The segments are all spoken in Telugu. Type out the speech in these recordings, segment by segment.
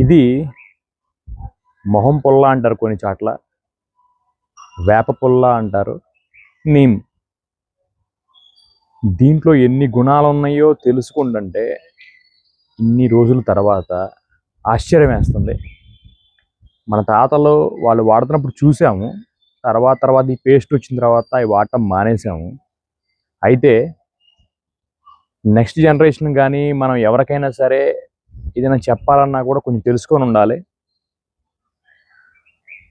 ఇది మొహం పుల్ల అంటారు కొన్ని చోట్ల. వేప పుల్ల అంటారు. నీమ్. దీంట్లో ఎన్ని గుణాలు ఉన్నాయో తెలుసుకుంటుంటే ఇన్ని రోజుల తర్వాత ఆశ్చర్యం వేస్తుంది. మన తాతలు వాళ్ళు వాడుతున్నప్పుడు చూసాము. తర్వాత తర్వాత ఈ పేస్ట్ వచ్చిన తర్వాత అవి వాడటం మానేసాము. అయితే నెక్స్ట్ జనరేషన్ కానీ మనం ఎవరికైనా సరే ఏదైనా చెప్పాలన్నా కూడా కొంచెం తెలుసుకొని ఉండాలి.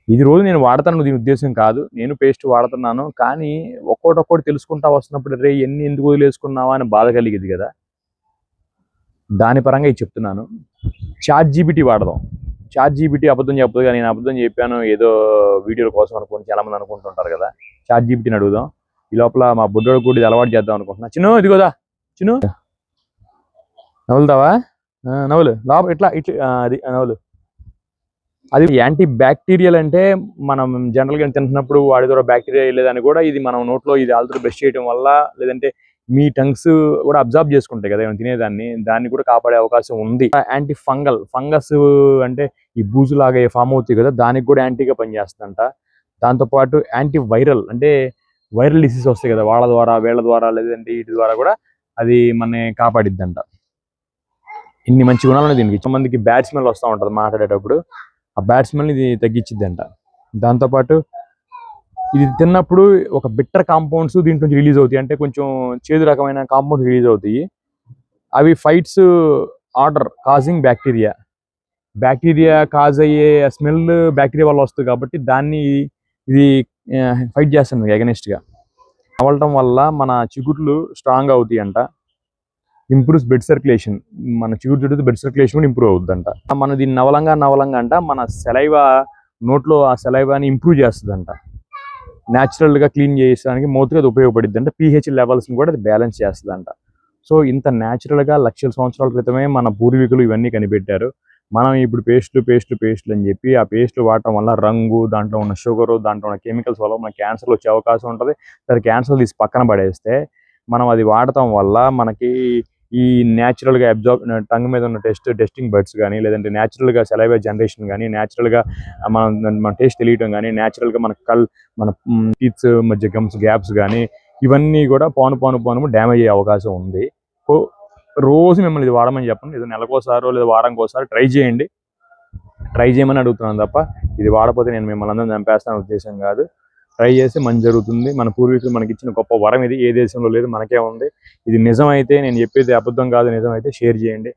ఇది రోజు నేను వాడతాను దీని ఉద్దేశం కాదు. నేను పేస్ట్ వాడుతున్నాను. కానీ ఒక్కోటి ఒక్కోటి తెలుసుకుంటా వస్తున్నప్పుడు రే ఎన్ని ఎందుకు వదిలేసుకున్నావా? అని బాధ కలిగేది కదా. దాని పరంగా ఇది చెప్తున్నాను. చాట్ జీబీటీ వాడదాం. చాట్ జీబీటీ అబద్ధం చెప్పదు కానీ నేను అబద్ధం చెప్పాను. ఏదో వీడియోల కోసం అనుకుని చాలా మంది అనుకుంటుంటారు కదా. చాట్ జీబీటీని అడుగుదాం. ఈ లోపల మా బుడ్డోడు కూడా ఇది అలవాటు చేద్దాం అనుకుంటున్నా. చిన్న ఇదిగోదా చిన్న. నవ్వులుతావా ఆ, నవ్వులు లోపల ఇట్లా ఇట్లా అది నవలు అది యాంటీ బ్యాక్టీరియల్ అంటే మనం జనరల్గా తింటున్నప్పుడు వాడి ద్వారా బ్యాక్టీరియా లేదని కూడా ఇది మనం నోట్లో ఇది ఆల్రెడీ బ్రష్ చేయడం వల్ల లేదంటే మీ టంగ్స్ కూడా అబ్జర్వ్ చేసుకుంటాయి కదా ఏమైనా తినేదాన్ని దాన్ని కూడా కాపాడే అవకాశం ఉంది. యాంటీ ఫంగల్ ఫంగస్ అంటే ఈ బూజు లాగా ఫామ్ అవుతాయి కదా దానికి కూడా యాంటీగా పనిచేస్తుందంట. దాంతోపాటు యాంటీ వైరల్ అంటే వైరల్ డిసీజ్ వస్తాయి కదా వాళ్ళ ద్వారా వీళ్ళ ద్వారా లేదంటే వీటి ద్వారా కూడా అది మన కాపాడిద్దంట. ఇన్ని మంచి గుణాలు దీనికి. చాలా మందికి బ్యాడ్ స్మెల్ వస్తూ ఉంటుంది మాట్లాడేటప్పుడు. ఆ బ్యాడ్ స్మెల్ ఇది అంట దాంతోపాటు ఇది తిన్నప్పుడు ఒక బిట్టర్ కాంపౌండ్స్ దీంట్లో నుంచి రిలీజ్ అవుతాయి. అంటే కొంచెం చేదు రకమైన కాంపౌండ్స్ రిలీజ్ అవుతాయి. అవి fights odour causing bacteria bacteria cause అయ్యే స్మెల్ బ్యాక్టీరియా వల్ల వస్తుంది కాబట్టి దాన్ని ఇది ఫైట్ చేస్తుంది against గా వల్ల మన చిగుట్లు స్ట్రాంగ్ అవుతాయి అంట ఇంప్రూవ్స్ బ్లడ్ సర్క్యులేషన్ మన చిగురు చుట్టూ బ్లడ్ సర్క్యులేషన్ కూడా ఇంప్రూవ్ అవుతుందంట మన దీన్ని నవలంగా నవలంగా అంట మన సెలైవా నోట్లో ఆ సెలైవాని ఇంప్రూవ్ చేస్తుందంట. న్యాచురల్గా గా క్లీన్ చేయడానికి మౌత్కి అది ఉపయోగపడుద్ది అంటే పీహెచ్ లెవెల్స్ని కూడా అది బ్యాలెన్స్ చేస్తుందంట. సో ఇంత న్యాచురల్గా గా లక్షల సంవత్సరాల క్రితమే మన పూర్వీకులు ఇవన్నీ కనిపెట్టారు. మనం ఇప్పుడు పేస్ట్లు పేస్ట్లు పేస్ట్లు అని చెప్పి ఆ పేస్ట్లు వాడటం వల్ల రంగు దాంట్లో ఉన్న షుగర్ దాంట్లో ఉన్న కెమికల్స్ వల్ల మన క్యాన్సర్ వచ్చే అవకాశం ఉంటుంది. సరే క్యాన్సర్ తీసి పక్కన పడేస్తే మనం అది వాడటం వల్ల మనకి ఈ న్యాచురల్గా అబ్జార్బ్ టంగ్ మీద ఉన్న టెస్ట్ టెస్టింగ్ బర్డ్స్ కానీ లేదంటే న్యాచురల్గా సెలైవే జనరేషన్ కానీ న్యాచురల్గా మనం మన టేస్ట్ తెలియటం కానీ న్యాచురల్గా మన కల్ మన టీత్స్ మధ్య గమ్స్ గ్యాప్స్ కానీ ఇవన్నీ కూడా పాను పాను పాను డ్యామేజ్ అయ్యే అవకాశం ఉంది. సో రోజు మిమ్మల్ని ఇది వాడమని చెప్పండి. ఏదో నెలకోసారో లేదా వారంకోసారి ట్రై చేయండి. ట్రై చేయమని అడుగుతున్నాను తప్ప ఇది వాడపోతే నేను మిమ్మల్ని అందరం చంపేస్తాను ఉద్దేశం కాదు. ట్రై చేస్తే మంచి జరుగుతుంది. మన పూర్వీకులు మనకి ఇచ్చిన గొప్ప వరం ఇది. ఏ దేశంలో లేదు మనకే ఉంది. ఇది నిజమైతే నేను చెప్పేది అబద్ధం కాదు నిజమైతే షేర్ చేయండి.